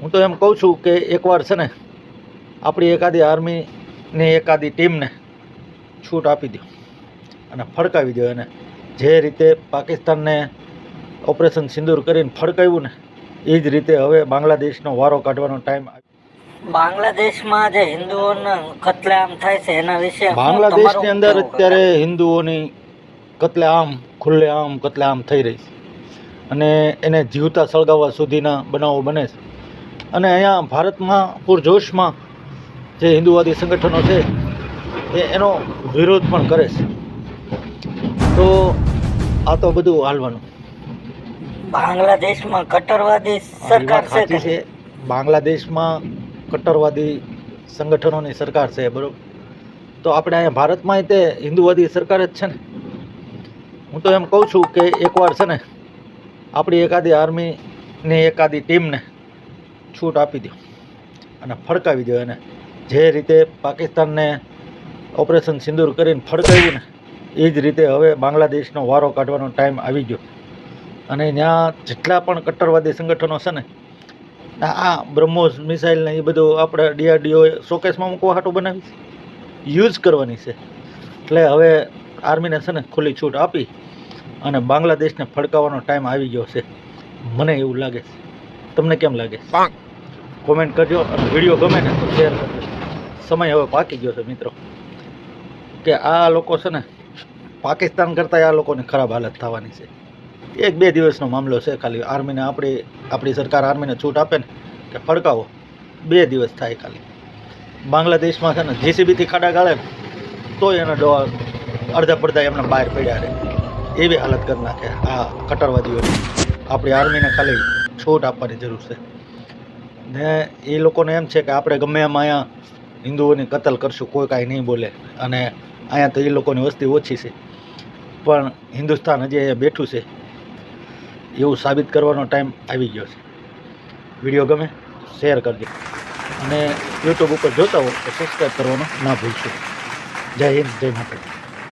હું તો એમ કહું છું કે એકવાર છે ને આપણી એકાદી આર્મીની એકાદી ટીમને છૂટ આપી દો અને ફડકાવી દો એને. જે રીતે પાકિસ્તાનને ઓપરેશન સિંદૂર કરીને ફડકાવ્યું ને એ જ રીતે હવે બાંગ્લાદેશનો વારો કાઢવાનો ટાઈમ બાંગ્લાદેશમાં જે હિન્દુઓનો કતલેઆમ થાય છે એના વિશે બાંગ્લાદેશની અંદર અત્યારે હિન્દુઓની કતલેઆમ ખુલ્લેઆમ કતલેઆમ થઈ રહી છે. અને એને જીવતા સળગાવવા સુધીના બનાવો બને છે. અને અહીંયા ભારતમાં પૂરજોશમાં જે હિન્દુવાદી સંગઠનો છે એ એનો વિરોધ પણ કરે છે. તો આ તો બધું હાલવાનું. બાંગ્લાદેશમાં કટ્ટરવાદી સરકાર છે બાંગ્લાદેશમાં કટ્ટરવાદી સંગઠનોની સરકાર છે બરોબર? તો આપણે અહીંયા ભારતમાં તે હિન્દુવાદી સરકાર જ છે ને? હું તો એમ કહું છું કે એકવાર છે ને આપણી એકાદી આર્મીની એકાદી ટીમને છૂટ આપી દો અને ફડકાવી દો એને જે રીતે પાકિસ્તાનને ઓપરેશન સિંદૂર કરીને ફડકાવ્યું ને, એ જ રીતે હવે બાંગ્લાદેશનો વારો કાઢવાનો ટાઈમ આવી ગયો. અને ત્યાં જેટલા પણ કટ્ટરવાદી સંગઠનો છે ને, આ બ્રહ્મોસ મિસાઇલને એ બધું આપણે ડીઆરડીઓ શોકેસમાં મૂકવા હાટું બનાવી યુઝ કરવાની છે. એટલે હવે આર્મીને છે ને ખુલ્લી છૂટ આપી અને બાંગ્લાદેશને ફડકાવવાનો ટાઈમ આવી ગયો છે. મને એવું લાગે છે. તમને કેમ લાગે કોમેન્ટ કરજો અને વીડિયો ગમે ને તો શેર કરજો. સમય હવે પાકી ગયો છે મિત્રો. કે આ લોકો છે ને, પાકિસ્તાન કરતાં આ લોકોની ખરાબ હાલત થવાની છે. એક બે દિવસનો મામલો છે ખાલી. આર્મીને આપણી આપણી સરકાર આર્મીને છૂટ આપે ને, કે ફડકાવો. બે દિવસ થાય ખાલી. બાંગ્લાદેશમાં છે ને જીસીબીથી ખાડા ગાળે તોય એના ડોવા અડધા પડધા એમને બહાર પડ્યા રહે. એવી હાલત કરી નાખે આ કટરવાદીઓની આપણી આર્મીને ખાલી છૂટ આપવાની જરૂર છે. ને એ લોકોને એમ છે કે આપણે ગમે એમ અહીંયા હિન્દુઓની કતલ કરશું, કોઈ કાંઈ નહીં બોલે. અને અહીંયા તો એ લોકોની વસ્તી ઓછી છે. પણ હિન્દુસ્તાન હજી અહીંયા બેઠું છે. એવું સાબિત કરવાનો ટાઈમ આવી ગયો છે. વીડિયો ગમે, શેર કરજો. અને યુટ્યુબ ઉપર જોતા હો તો સબસ્ક્રાઈબ કરવાનું ના ભૂલશો. જય હિન્દ, જય માતાજી.